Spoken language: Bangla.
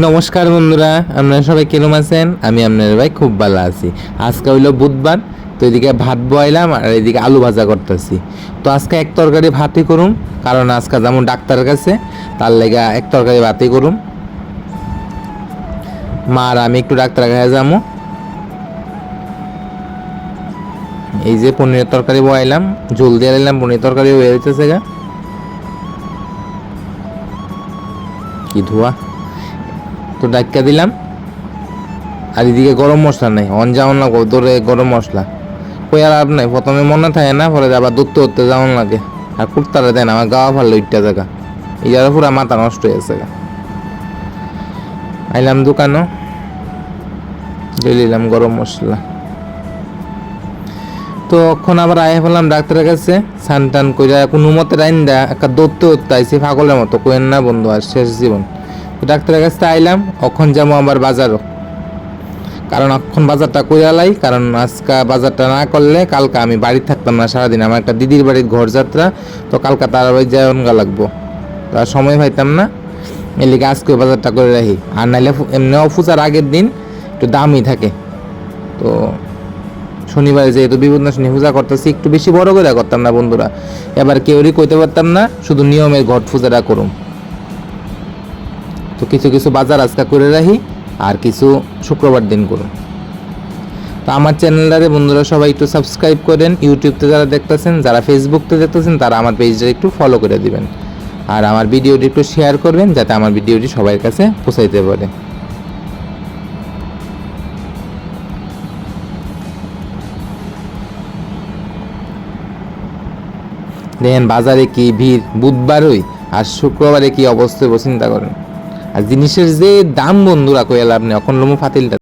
নমস্কার বন্ধুরা আপনারা সবাই কেরম আছেন? আমি আপনার ভাই খুব ভালো আছি। আজকে হইল বুধবার, তো এদিকে ভাত বয়লাম আর এদিকে আলু ভাজা করতেছি। তো আজকে এক তরকারি ভাতই করুম, কারণ আজকে যেমন ডাক্তারের কাছে তার লেগে এক তরকারি ভাতই করুম। মা আর আমি একটু ডাক্তার কাছে যাব এই যে পনিরের তরকারি বয়াইলাম ঝোল দিয়ে দিলাম, পনির তরকারি হয়ে যেতেছে গা। কি ধোয়া। তো ডাক্কা দিলাম। আর এদিকে গরম মশলা নেই। অন যেমন লাগবো দৌড়ে গরম মশলা। কই আর লাভ নাই, প্রথমে মনে থাকে না, পরে আবার দূরতে উঠতে যেমন লাগে। আর কুর্তারে দেন আমার গাওয়া ভালো ইটটা জায়গা। এই জায়গা পুরো মাথা নষ্ট হয়ে গেছে আইলাম দোকানও। দিলাম গরম মশলা। তো এখন আবার আয় ফেলাম ডাক্তারের কাছে। সান টান কইরা কোনো মতে রাইন দা একটা দৌড়তে উঠতে আইসি পাগলের মতো। কোয়েন না বন্ধু, আর শেষ জীবন। ডাক্তারের কাছে আইলাম অখন যাব আমার বাজারও। কারণ এখন বাজারটা কইরালাই, কারণ আজকে বাজারটা না করলে কালকে আমি বাড়ি থাকতাম না সারাদিন। আমার একটা দিদির বাড়ির ঘর যাত্রা, তো কালকে তার বাড়ি যাওয়া লাগবো। তো আর সময় পাইতাম না, এলিগে আজকে বাজারটা করে রাখি। আর নাইলে ফু- এমনিও পূজার আগের দিন একটু দামই থাকে। তো শনিবারে যেহেতু বিভিন্ন শনি পূজা করতেছি, একটু বেশি বড় করে করতাম না বন্ধুরা। এবার কেউরই কইতে পারতাম না, শুধু নিয়মের ঘট পূজাটা করুম। তো কিছু কিছু বাজার আজকে করে রাখি আর কিছু শুক্রবার দিন করুন। তো আমার চ্যানেলটারে বন্ধুরা সবাই একটু সাবস্ক্রাইব করেন। ইউটিউবতে যারা দেখতেছেন, যারা ফেসবুকতে দেখতেছেন, তারা আমার পেজটা একটু ফলো করে দিবেন। আর আমার ভিডিওটি একটু শেয়ার করবেন, যাতে আমার ভিডিওটি সবার কাছে পৌঁছাইতে পারে। দেখেন বাজারে কি ভিড় বুধবারই আর শুক্রবারে কি অবস্থা হইব, চিন্তা করেন। আর জিনিসের যে দাম বন্ধুরা কইলাম আপনি অখন লমু ফাতিলটা